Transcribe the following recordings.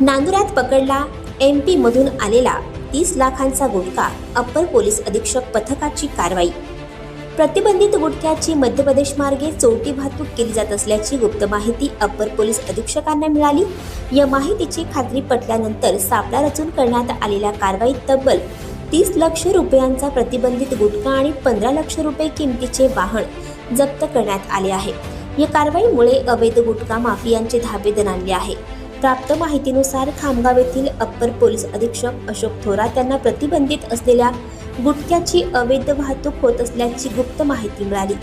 नांदुरात पकडला M P मधून आलेला तीस लाखांचा गुटखा अप्पर पोलीस अधीक्षक पथकाची कारवाई. प्रतिबंधित गुटख्याची मध्य प्रदेश मार्गे चोरटी वाहतूक केली जात असल्याची गुप्त माहिती अप्पर पोलीस अधीक्षकांना मिळाली. या माहितीची खात्री पटल्यानंतर सापळा रचून करण्यात आलेल्या कारवाईत तब्बल तीस लक्ष रुपयांचा प्रतिबंधित गुटखा आणि पंधरा लक्ष रुपये किमतीचे वाहन जप्त करण्यात आले आहे. या कारवाईमुळे अवैध गुटखा माफियांचे धाबे दणाणले आहे. प्राप्त माहितीनुसार खामगाव येथील अप्पर पोलीस अधीक्षक अशोक थोरात यांना प्रतिबंधित असलेल्या गुटख्याची अवैध वाहतूक होत असल्याची गुप्त माहिती मिळाली.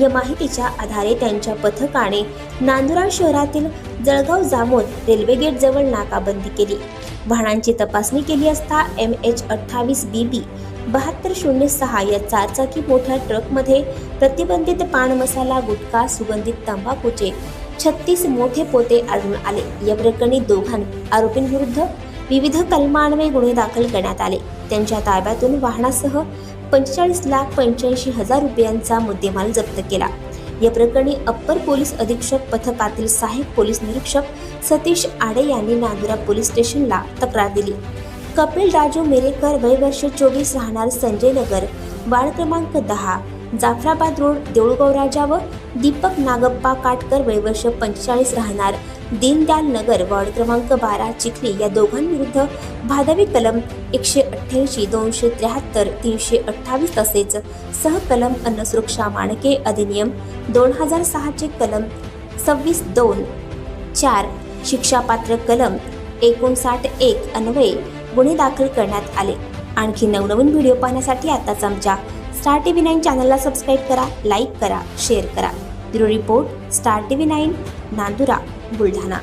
या माहितीच्या आधारे त्यांच्या पथकाने नांदुरा शहरातील जळगाव जामोद रेल्वे गेट जवळ नाकाबंदी केली. वाहनांची तपासणी केली असता एम एच अठ्ठावीस बी बी बहात्तर शून्य सहा या चारचाकी मोठ्या ट्रकमध्ये प्रतिबंधित पान मसाला गुटखा सुगंधित तंबाखूचे छत्तीस मोठे पोते आढळून आले. या प्रकरणी दोघां आरोपींविरुद्ध विविध कलमान्वये गुन्हे दाखल करण्यात आले. त्यांच्या ताब्यातून वाहनासह पंचेचाळीस लाख पंच्याऐंशी हजार रुपयांचा मुद्देमाल जप्त केला. या प्रकरणी अप्पर पोलीस अधीक्षक पथकातील सहाय्यक पोलीस निरीक्षक सतीश आडे यांनी नांदुरा पोलीस स्टेशनला तक्रार दिली. कपिल राजू मेरेकर वय वर्ष चोवीस राहणार संजय नगर वार्ड क्रमांक दहा जाफराबाद रोड देऊळगाव राजा व दीपक नागप्पा काटकर वय वर्ष पंचेचाळीस राहणार. दीनदयाल नगर वॉर्ड क्रमांक बारा चिखली या दोघांविरुद्ध भादवी कलम एकशे अठ्ठ्याऐंशी दोनशे त्र्याहत्तर तीनशे अठ्ठावीस तसेच सहकलम अन्न सुरक्षा मानके अधिनियम दोन हजार सहाचे कलम सव्वीस दोन चार शिक्षापात्र कलम एकोणसाठ एक अन्वये गुन्हे दाखल करण्यात आले. आणखी नवनवीन व्हिडिओ पाहण्यासाठी आताच आमच्या स्टार टी व्ही नाईन चॅनलला सबस्क्राईब करा लाईक करा शेअर करा. Bureau report Star T V nine Nandura Buldhana.